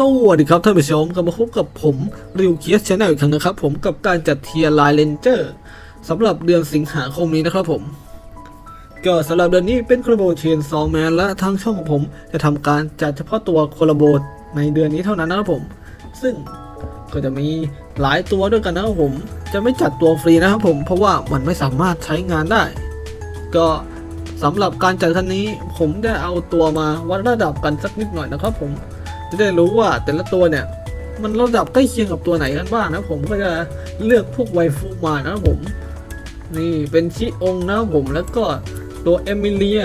สวัสดีครับท่านผู้ชมกลับมาพบกับผมริวเคียสชาแนลอีกครั้งนะครับ ผมกับการจัดเทียร์ไลน์เลนเจอร์สำหรับเดือนสิงหาคมนี้นะครับผม ก็สำหรับเดือนนี้เป็นคอลโบเชนซองแมนและทางช่องของผมจะทำการจัดเฉพาะตัวคอลโบในเดือนนี้เท่านั้นนะครับผม ซึ่งก็จะมีหลายตัวด้วยกันนะครับผม จะไม่จัดตัวฟรีนะครับผม เพราะว่ามันไม่สามารถใช้งานได้ ก็สำหรับการจัดครั้งนี้ ผมได้เอาตัวมาวัดระดับกันสักนิดหน่อยนะครับผม จะได้รู้ว่าแต่ละตัวเนี่ย มันระดับใกล้เคียงกับตัวไหนกันบ้างนะผมก็จะเลือกพวกไวฟูมานะผม นี่เป็นชิองนะผมแล้วก็ตัวเอมิเลีย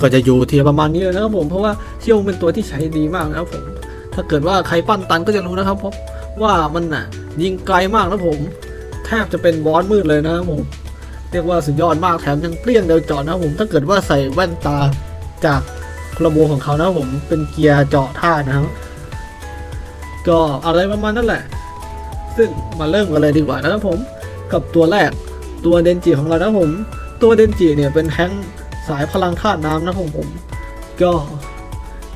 ก็จะอยู่ทีประมาณนี้เลยนะครับผมเพราะว่าชิองเป็นตัวที่ใช้ดีมากนะครับผม ถ้าเกิดว่าใครปั้นตันก็จะรู้นะครับเพราะว่ามันน่ะ ยิงไกลมากนะผมแทบจะเป็นบอสมืดเลยนะครับผมเรียกว่าสุดยอดมากแถมยังเปรี้ยงเดียวจาะนะครับผมถ้าเกิดว่าใส่แว่นตาจาก ระบบของเขานะผมเป็นเกียร์เจาะท่านะครับ ก็อะไรประมาณนั่นแหละ ซึ่งมาเริ่มกันเลยดีกว่านะครับผม กับตัวแรกตัวเดนจิของเรานะผม ตัวเดนจิเนี่ยเป็นแท้งสายพลังธาตุน้ำนะครับผม ก็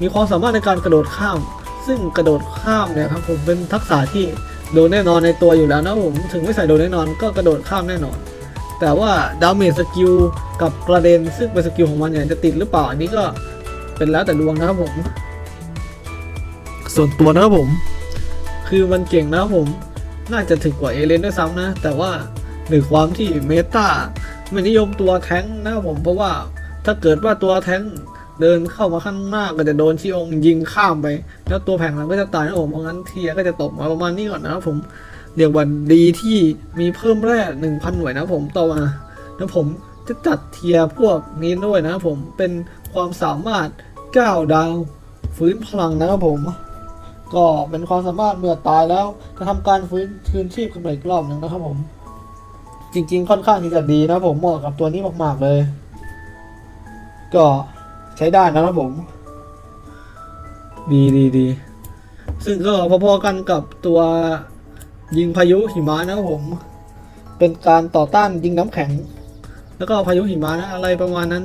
มีความสามารถในการกระโดดข้าม ซึ่งกระโดดข้ามเนี่ยครับผมเป็นทักษะที่โดนแน่นอนในตัวอยู่แล้วนะผมถึงไม่ใส่โดนแน่นอนก็กระโดดข้ามแน่นอน แต่ว่าดาเมจสกิลกับกระเด็นซึ่งเป็นสกิลของมันเนี่ยจะติดหรือเปล่าอันนี้ก็ เป็นแล้วแต่ดวงนะครับผม ส่วนตัวนะครับผม คือมันเก่งนะครับผม น่าจะถึงกว่าเอเลนด้วยซ้ำนะ แต่ว่าหรือความที่เมตาไม่นิยมตัวแท้งนะครับผม เพราะว่าถ้าเกิดว่าตัวแท้งเดินเข้ามาข้างหน้าก็จะโดนชีองยิงข้ามไป แล้วตัวแผงหลังก็จะตายนะครับผมเพราะงั้นเทียก็จะตกมาประมาณนี้ก่อนนะครับผมเรียกว่าดีที่มีเพิ่มแร่หนึ่งพันหน่วยนะครับผมต่อมาแล้วผมจะจัดเทียร์พวกนี้ด้วยนะครับผมเป็นความสามารถ 9 ดาว ฟื้นพลังนะครับผม ก็เป็นความสามารถเมื่อตายแล้ว จะทำการฟื้นคืนชีพขึ้นอีกรอบหนึ่งนะครับผม จริง ๆ ค่อนข้างที่จะดีนะผมเหมาะกับตัวนี้มาก ๆ เลย ก็ใช้ได้นะครับผม ดีดีดีซึ่งก็พอๆกันกับตัวยิงพายุหิมะนะครับผม เป็นการต่อต้านยิงน้ำแข็ง แล้วก็พายุหิมะนะอะไรประมาณนั้น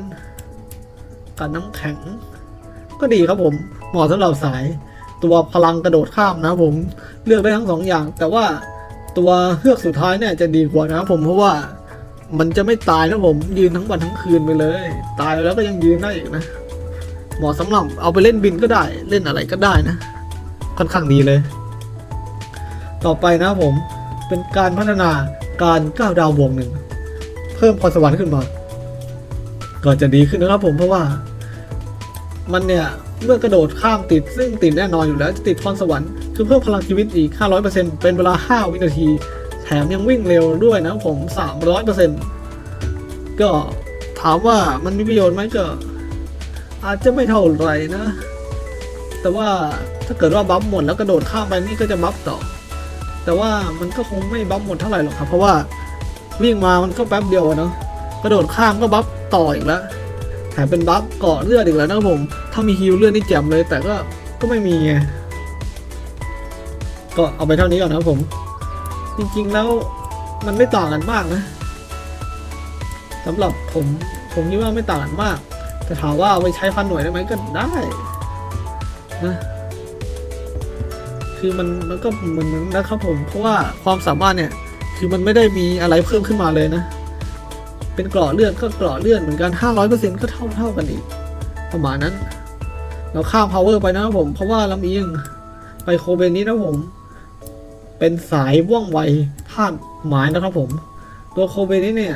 กันน้ำแข็ง ก็ดีครับผมเหมาะสำหรับสายตัวพลังกระโดดข้ามนะครับผมเลือกได้ทั้งสองอย่าง แต่ว่าตัวเฮือกสุดท้ายเนี่ยจะดีกว่านะครับผมเพราะว่ามันจะไม่ตายนะผมยืนทั้งวันทั้งคืนไปเลย ตายแล้วก็ยังยืนได้อีกนะเหมาะสำหรับเอาไปเล่นบินก็ได้เล่นอะไรก็ได้นะ ค่อนข้างดีเลย ต่อไปนะผมเป็นการพัฒนาการก้าวดาววกหนึ่ง เพิ่มพรสวรรค์ขึ้นมา ก็จะดีขึ้นนะครับผมเพราะว่า มันเนี่ยเมื่อกระโดดข้ามติดซึ่งติดแน่นอนอยู่แล้วจะติดพรสวรรค์คือเพิ่มพลังชีวิตอีก 500%เป็นเวลา 5 วินาที แถมยังวิ่งเร็วด้วยนะผม 300%ก็ถามว่ามันมีประโยชน์ไหมก็อาจจะไม่เท่าไหร่นะ แต่ว่าถ้าเกิดว่าบัฟหมดแล้วกระโดดข้ามไปนี่ก็จะบัฟต่อ แต่ว่ามันก็คงไม่บัฟหมดเท่าไหร่หรอกครับ เพราะว่าวิ่งมามันก็แป๊บเดียวเนาะกระโดดข้ามก็บัฟต่ออีกแล้ว แถมเป็นบัฟเกาะเลือดอีกแล้วนะครับผม ถ้ามีฮิลเลือดนี่แจ่มเลย แต่ก็ ก็ไม่มีไง ก็เอาไปเท่านี้ก่อนนะครับผม จริงๆแล้วมันไม่ต่างกันมากนะสำหรับผมผมคิดว่าไม่ต่างกันมาก แต่ถามว่าเอาไปใช้พันหน่วยได้ไหมก็ได้นะคือมันมันก็เหมือนนั้นนะครับผม เพราะว่าความสามารถเนี่ย คือมันไม่ได้มีอะไรเพิ่มขึ้นมาเลยนะ เป็นกราะเลื่อดก็กราะเลื่อดเหมือนกัน 500%ก็เท่าเท่ากันอีก ประมาณนั้น เราข้าม power ไปนะครับผม เพราะว่าลำเอียงไปโคเบนนี้นะผม เป็นสายว่องไวธาตุหมายนะครับผม ตัวโคเบนนี้เนี่ย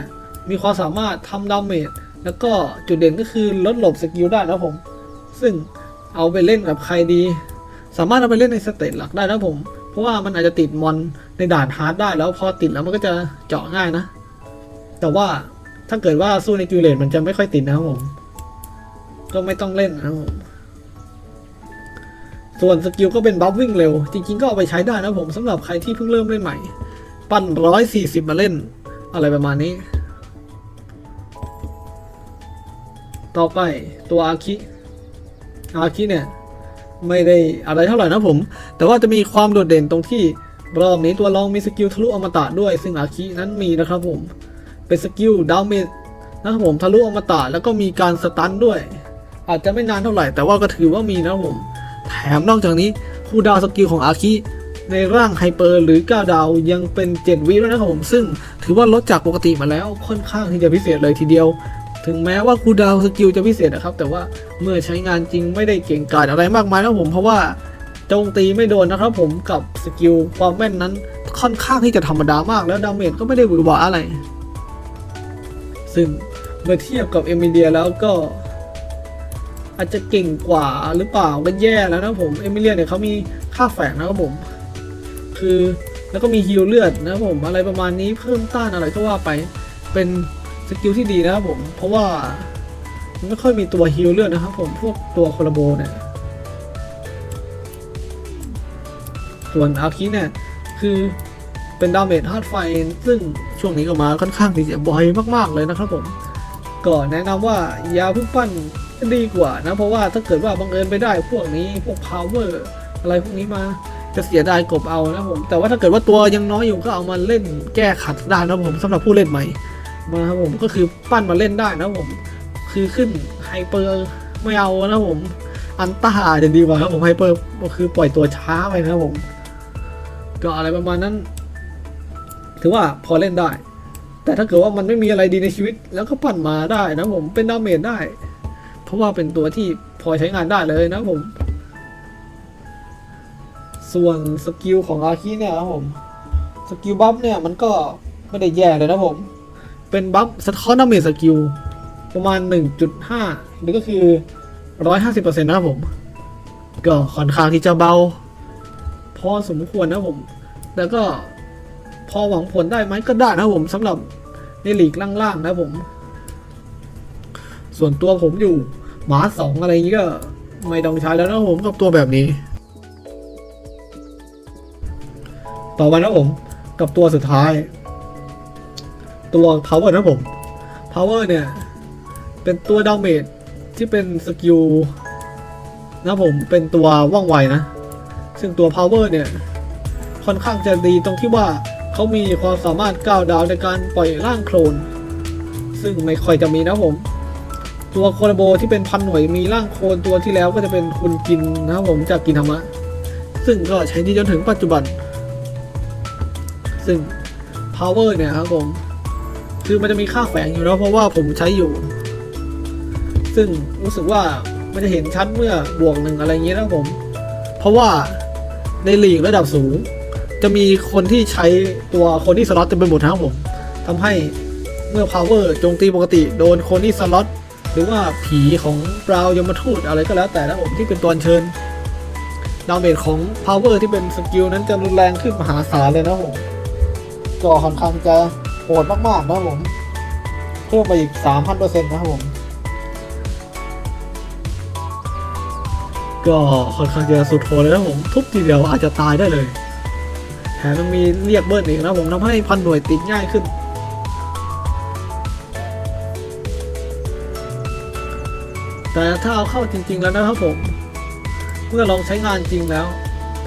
มีความสามารถทำดาเมจแล้วก็จุดเด่นก็คือลดหลบสกิลได้นะผม ซึ่งเอาไปเล่นกับใครดี สามารถเอาไปเล่นในสเตจหลักได้นะผม เพราะว่ามันอาจจะติดมอนในด่านฮาร์ดได้แล้วพอติดแล้วมันก็จะเจาะง่ายนะ แต่ว่า ถ้าเกิดว่าสู้ในกิวเลตมันจะไม่ค่อยติดนะครับผม ก็ไม่ต้องเล่นนะครับผมส่วนสกิลก็เป็นบัฟวิ่งเร็ว จริงๆก็เอาไปใช้ได้นะผมสำหรับใครที่เพิ่งเริ่มเล่นใหม่ ปั้นร้อยสี่สิบมาเล่น อะไรประมาณนี้ ต่อไปตัวอาคิอาคิเนี่ย ไม่ได้อะไรเท่าไหร่นะผม แต่ว่าจะมีความโดดเด่นตรงที่รอบนี้ตัวลองมีสกิลทะลุอมตะด้วย ซึ่งอาคินั้นมีนะครับผม เป็นสกิลดาวเมจนะครับผมทะลุอมตะแล้วก็มีการสตันด้วย อาจจะไม่นานเท่าไหร่ แต่ว่าก็ถือว่ามีนะครับผม แถมนอกจากนี้คูลดาวสกิลของอาคิในร่างไฮเปอร์หรือ9ดาวยังเป็น7วิแล้วนะครับผมซึ่งถือว่าลดจากปกติมาแล้วค่อนข้างที่จะพิเศษเลยทีเดียว ถึงแม้ว่าคูลดาวสกิลจะพิเศษนะครับ แต่ว่าเมื่อใช้งานจริงไม่ได้เก่งกาจอะไรมากมายนะครับผมเพราะว่าโจมตีไม่โดนนะครับผมกับสกิลความแม่นนั้นค่อนข้างที่จะธรรมดามากแล้วดาเมจก็ไม่ได้หวือหวาอะไร ซึ่งเมื่อเทียบกับเอมิเลียแล้วก็อาจจะเก่งกว่าหรือเปล่าก็แย่แล้วนะผมเอมิเลียเนี่ยเขามีค่าแฝงนะครับผม คือแล้วก็มีฮิลเลือดนะครับผมอะไรประมาณนี้เพิ่มต้านอะไรก็ว่าไปเป็นสกิลที่ดีนะครับผม เพราะว่าไม่ค่อยมีตัวฮิลเลือดนะครับผมพวกตัวโคลาโบเนี่ยส่วนอาคิเนี่ยคือเป็นดาเมจฮาร์ดไฟซึ่ง ช่วงนี้ก็มาค่อนข้างที่จะบ่อยมากๆเลยนะครับผมก็แนะนำว่าอยาเพิ่งปั้นดีกว่านะ เพราะว่าถ้าเกิดว่าบังเอิญไปได้พวกนี้พวก power อะไรพวกนี้มาจะเสียดายกบเอานะผมแต่ว่าถ้าเกิดว่าตัวยังน้อยอยู่ก็เอามาเล่นแก้ขัดได้นะผมสำหรับผู้เล่นใหม่มาครับผมก็คือปั้นมาเล่นได้นะผมคือขึ้นไฮเปอร์ไม่เอานะผมอันต้าจะดีกว่าครับผมไฮเปอร์ก็คือปล่อยตัวช้าไปนะผม ก็อะไรประมาณนั้น ถือว่าพอเล่นได้ แต่ถ้าเกิดว่ามันไม่มีอะไรดีในชีวิต แล้วก็ปั่นมาได้นะผมเป็นดาเมจได้ เพราะว่าเป็นตัวที่พอใช้งานได้เลยนะผม ส่วนสกิลของอาคิเนี่ยครับผมสกิลบัฟเนี่ยมันก็ไม่ได้แย่เลยนะผม เป็นบัฟสะท้อนดาเมจสกิลประมาณ 1.5 หรือก็คือ 150%นะครับผม ก็ค่อนข้างที่จะเบา พอสมควรนะผม แล้วก็ พอหวังผลได้ไหมก็ได้นะผมสำหรับในหลีกล่างๆนะผม ส่วนตัวผมอยู่หมาสองอะไรอย่างนี้ก็ไม่ต้องใช้แล้วนะผมกับตัวแบบนี้ ต่อไปนะผมกับตัวสุดท้าย ตัว power นะผม power เนี่ย เป็นตัวดาเมจที่เป็นสกิลนะผมเป็นตัวว่องไวนะ ซึ่งตัว power เนี่ย ค่อนข้างจะดีตรงที่ว่า เขามีความสามารถก้าวดาวในการปล่อยร่างโคลน ซึ่งไม่ค่อยจะมีนะผม ตัวโคลาโบที่เป็นพันหน่วยมีร่างโคลนตัวที่แล้วก็จะเป็นคุณกินนะครับผมจากกินธรรมะ ซึ่งก็ใช้ดีจนถึงปัจจุบัน ซึ่ง power เนี่ยครับผมคือมันจะมีค่าแฝงอยู่แล้วเพราะว่าผมใช้อยู่ ซึ่งรู้สึกว่ามันจะเห็นชัดเมื่อบวกหนึ่งอะไรอย่างเงี้ยนะผม เพราะว่าในลีกระดับสูง จะมีคนที่ใช้ตัวคนที่สล็อตเต็มไปหมดนะครับผมทำให้เมื่อ power โจมตีปกติโดนคนที่สล็อตหรือว่าผีของบราวยมทูตอะไรก็แล้วแต่นะผมที่เป็นตัวเชิญดาเมจของ power ที่เป็นสกิลนั้นจะรุนแรงขึ้นมหาศาลเลยนะผมก็ค่อนข้างจะโหดมาก ๆ นะผม เพิ่มไปอีก 3,000%นะครับผม ก็ค่อนข้างจะสุดโหดเลยนะผม ทุบทีเดียวอาจจะตายได้เลย มยังมีเรียกเบิร์นอีกนะผมทำให้พันหน่วยติดง่ายขึ้น แต่ถ้าเอาเข้าจริง ๆ แล้วนะครับผม เมื่อลองใช้งานจริงแล้ว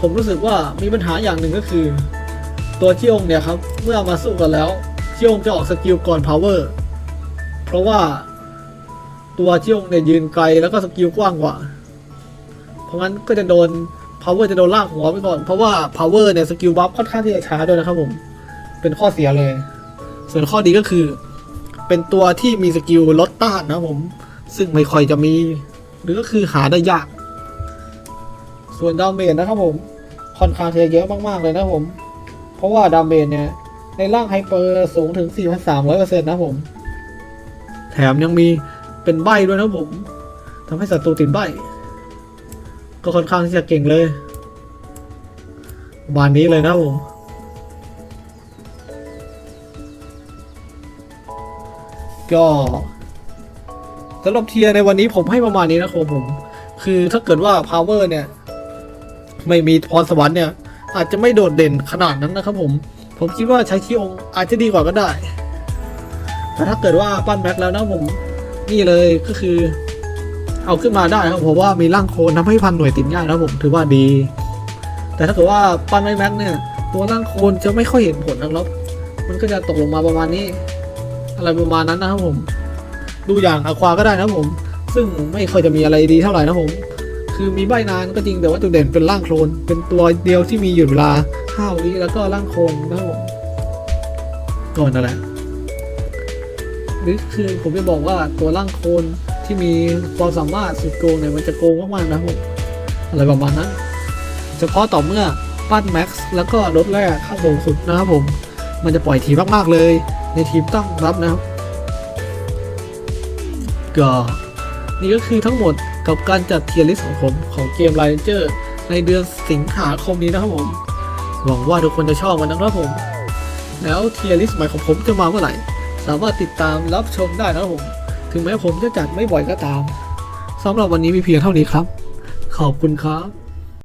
ผมรู้สึกว่ามีปัญหาอย่างหนึ่งก็คือ ตัวที่องเนี่ยครับ เมื่อมาสู้กันแล้วที่องจะออกสกิลก่อน power เพราะว่าตัวที่องเนี่ยยืนไกลแล้วก็สกิลกว้างกว่า เพราะงั้นก็จะโดน power จะโดนลากหัวไปก่อน เพราะว่า power เนี่ยสกิลบัฟค่อนข้างที่จะช้าด้วยนะครับผม เป็นข้อเสียเลย ส่วนข้อดีก็คือ เป็นตัวที่มีสกิลลดต้านนะผม ซึ่งไม่ค่อยจะมี หรือก็คือหาได้ยาก ส่วนดาเมจนะครับผม ค่อนข้างที่จะเยอะมากๆเลยนะผม เพราะว่าดาเมจเนี่ยในร่างไฮเปอร์สูงถึง 4,300%นะผม แถมยังมีเป็นใบด้วยนะผมทำให้ศัตรูติดใบ ก็ค่อนข้างที่จะเก่งเลยประมาณนี้เลยนะผมก็สำหรับเทียในวันนี้ผมให้ประมาณนี้นะครับผม คือถ้าเกิดว่า power เนี่ย ไม่มีพรสวรรค์เนี่ย อาจจะไม่โดดเด่นขนาดนั้นนะครับผม ผมคิดว่าใช้ชีองอาจจะดีกว่าก็ได้ แต่ถ้าเกิดว่าปั้นแม็กแล้วนะผม นี่เลยก็คือ เอาขึ้นมาได้ครับผมว่ามีร่างโคลนทำให้พันหน่วยติดง่ายนะครับผมถือว่าดี แต่ถ้าเกิดว่าปั้นไม่แม็กเนี่ย ตัวร่างโคลนจะไม่ค่อยเห็นผลนะครับ มันก็จะตกลงมาประมาณนี้ อะไรประมาณนั้นนะครับผม ดูอย่างอควาก็ได้นะครับผม ซึ่งไม่ค่อยจะมีอะไรดีเท่าไหร่นะครับผมคคือมีใบนานก็จริงแต่ว่าจุดเด่นเป็นร่างโคลนเป็นตัวเดียวที่มีหยุดเวลาห้าวิแล้วก็ร่างโคลนนะครับผมก่อนนั่นแหละหรือคือผมจะบอกว่าตัวร่างโคลน ที่มีความสามารถสุดโกงเนี่ยมันจะโกงมากๆนะครับผมอะไรประมาณนั้นเฉพาะต่อเมื่อปั้นแม็กซ์แล้วก็ลดแรกข้างบนสุดนะครับผม มันจะปล่อยทีมากๆเลย ในทีมตั้งรับนะครับก็นี่ก็คือทั้งหมดกับการจัดเทียร์ลิสต์ของผมของเกม l ลเจอร์ในเดือนสิงหาคมนี้นะครับผมหวังว่าทุกคนจะชอบมันนะครับผม แล้วเทียร์ลิสต์ใหม่ของผมจะมาเมื่อไหร่ สามารถติดตามรับชมได้นะครับผม ถึงแม้ผมจะจัดไม่บ่อยก็ตามสำหรับวันนี้มีเพียงเท่านี้ครับ ขอบคุณครับ